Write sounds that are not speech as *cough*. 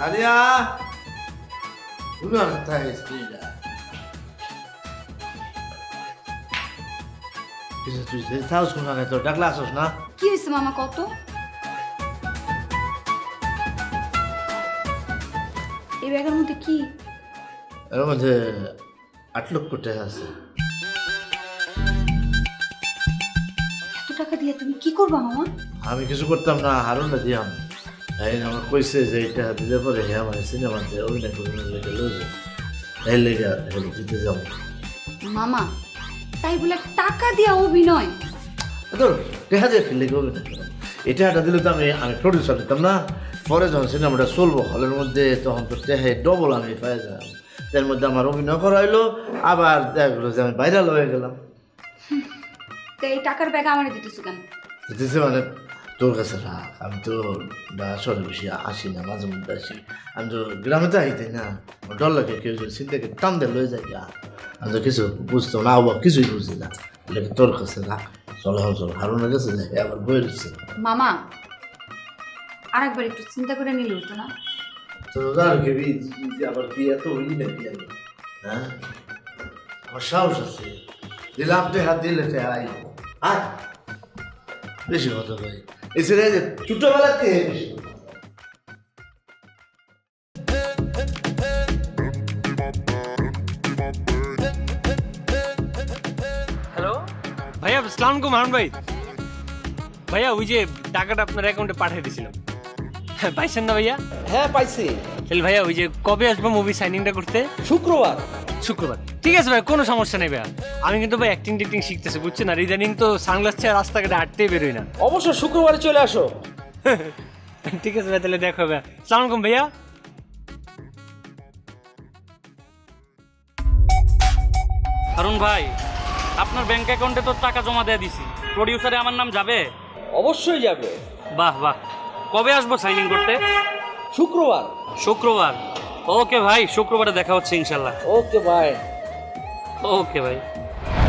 Nadia! Uno está esquina. কিছু তুই থাউস কোন না তোর ডাকলা আসস না কি হয়েছে মামা কত এই ব্যাগের মধ্যে কি এর মধ্যে আট লক্ষ টাকা আছে এত টাকা দিয়ে তুমি কি করবা মামা আমি কিছু করতাম না হারুন না দিয়াম তাই আমার কইছে যে এটা দিলে পরে হে আমার সিনেমাতে অভিনয় করে লেগে লইবে এই লেগে হেলে দিতে যাব মামা তাই বলে টাকা দিয়া অভিনয় ধর দেখা যায় ফেলে এটা একটা দিলে তো আমি আমি প্রডিউসার দিতাম না পরে যখন সিনেমাটা চলবো হলের মধ্যে তখন তো টেহে ডবল আমি পাই যাম তার মধ্যে আমার অভিনয় করাইলো আবার দেখা গেলো যে আমি ভাইরাল হয়ে গেলাম এই টাকার ব্যাগ আমার দিতেছো কেন দিতেছে মানে তোর কাছে রাখ আমি তো শহরে বেশি আসি না মাঝে মধ্যে আসি। আমি তো গ্রামে তো আইতে না ডর লাগে কেউ যদি চিন্তাকে টান দিয়ে লয়ে গা। আমি তো কিছু বুঝতো না আবার কিছুই বুঝি না। তোর কাছে রাখ চলো হল চলো হারুনের কাছে যাই আবার বই দিচ্ছে মামা আরেকবার একটু চিন্তা করে নিলে হতো না? তো আর কেবি আবার কি এত হইলি নাকি আমি? হ্যাঁ? আমার সাহস আছে দিলাম তো হাত দিলে আই আয় বেশি কথা ভাই ছেলে যে ছোটবেলাতে হ্যালো ভাইয়া সালাম আলাইকুম হারুন ভাই। ভাইয়া ওই যে টাকাটা আপনার অ্যাকাউন্টে পাঠিয়ে দিয়েছিলাম। হ্যাঁ পাইছেন না ভাইয়া? হ্যাঁ পাইছি। তাহলে ভাইয়া ওই যে কবে আসব মুভি সাইনিংটা করতে? শুক্রবার। শুক্রবার। ঠিক আছে ভাই কোনো সমস্যা নেই ভাইয়া। আমি কিন্তু ভাই অ্যাক্টিং টেক্টিং শিখতেছি বুঝছেন? আর ইদানিং তো সানগ্লাস ছেড়ে রাস্তাঘাটে হাঁটতেই বেরোই না। অবশ্য শুক্রবারে চলে আসো। *laughs* ঠিক আছে ভাই তাহলে দেখো ভাই সালাম আলাইকুম ভাইয়া। হারুন ভাই আপনার ব্যাংক অ্যাকাউন্টে তো টাকা জমা দিয়ে দিছি। প্রডিউসারে আমার নাম যাবে? অবশ্যই যাবে। বাহ বাহ। কবে আসব সাইনিং করতে? শুক্রবার। শুক্রবার। ওকে ভাই শুক্রবারে দেখা হচ্ছে ইনশাল্লাহ। ওকে বাই ওকে ভাই